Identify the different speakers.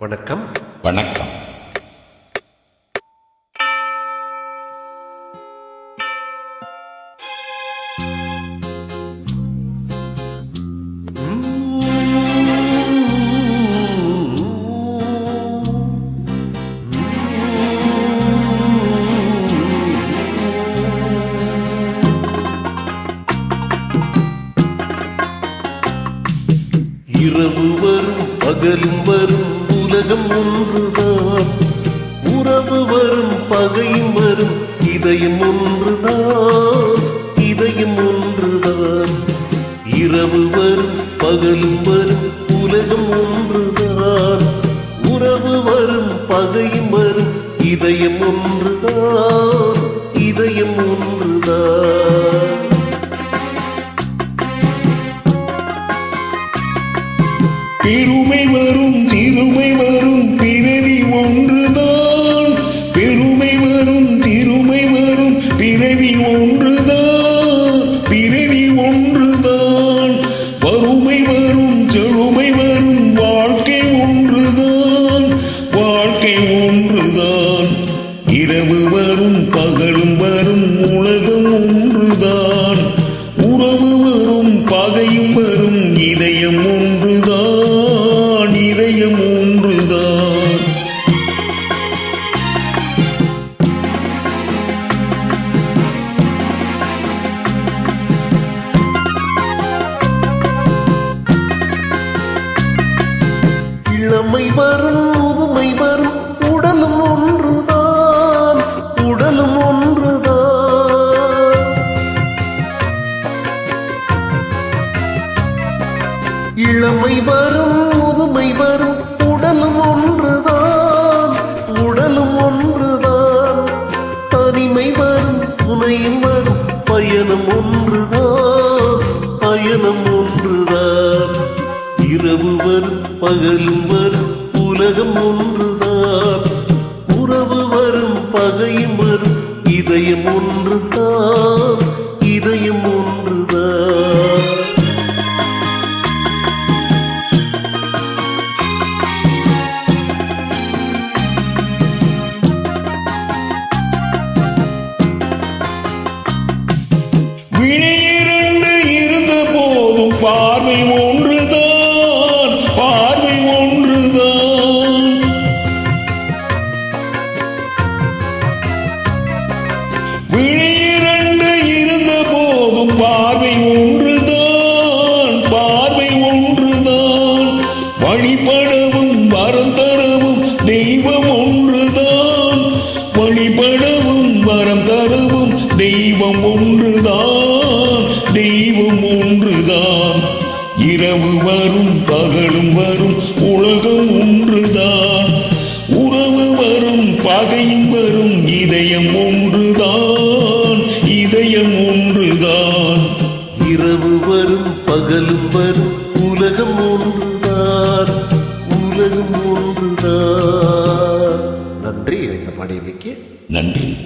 Speaker 1: வணக்கம்.
Speaker 2: வணக்கம்.
Speaker 1: இரவு வரும் பகலும் வரும். உலகம் ஒன்றுதான். உறவு வரும் பகையும் வரும் இதயம் ஒன்றுதான். இதயம் ஒன்றுதான். இரவு வரும் பகலும் வரும் உலகம் ஒன்றுதான். உறவு வரும் பகையும் வரும் இதயம் ஒன்றுதான். இதயம் ஒன்றுதான்.
Speaker 3: பெருமை வரும் சிறுமை வரும்.
Speaker 1: இளமை வரும் முதுமை வரும் உடலும் ஒன்றுதான் உடலும் ஒன்றுதான். இளமை வரும் முதுமை வரும் உடலும் ஒன்றுதான் உடலும் ஒன்றுதான். தனிமை வரும் துணையும் வரும் பயணம் ஒன்றுதான் பயணம் ஒன்றுதான். இரவு வரும் பகலும் வரும் உலகம் ஒன்றுதான். உறவு வரும் பகையும் வரும் இதயம் ஒன்றுதான் இதயம் ஒன்றுதான்.
Speaker 3: விழியிரண்டு வழிபடவும் வரம் தரவும் தெய்வம் ஒன்றுதான். வழிபடவும் வரம் தரவும் தெய்வம் ஒன்றுதான். தெய்வம் ஒன்றுதான். இரவு வரும் பகலும் வரும் உலகம் ஒன்றுதான். உறவு வரும் பகையும் வரும் இதயம் ஒன்றுதான். இதயம் ஒன்றுதான்.
Speaker 1: இரவு வரும் பகலும் வரும் உலகம் ஒன்று. ஒன்றுதான் உலகம் ஒன்றுதான். நன்றி இந்த மனைவிக்கு
Speaker 3: நன்றி.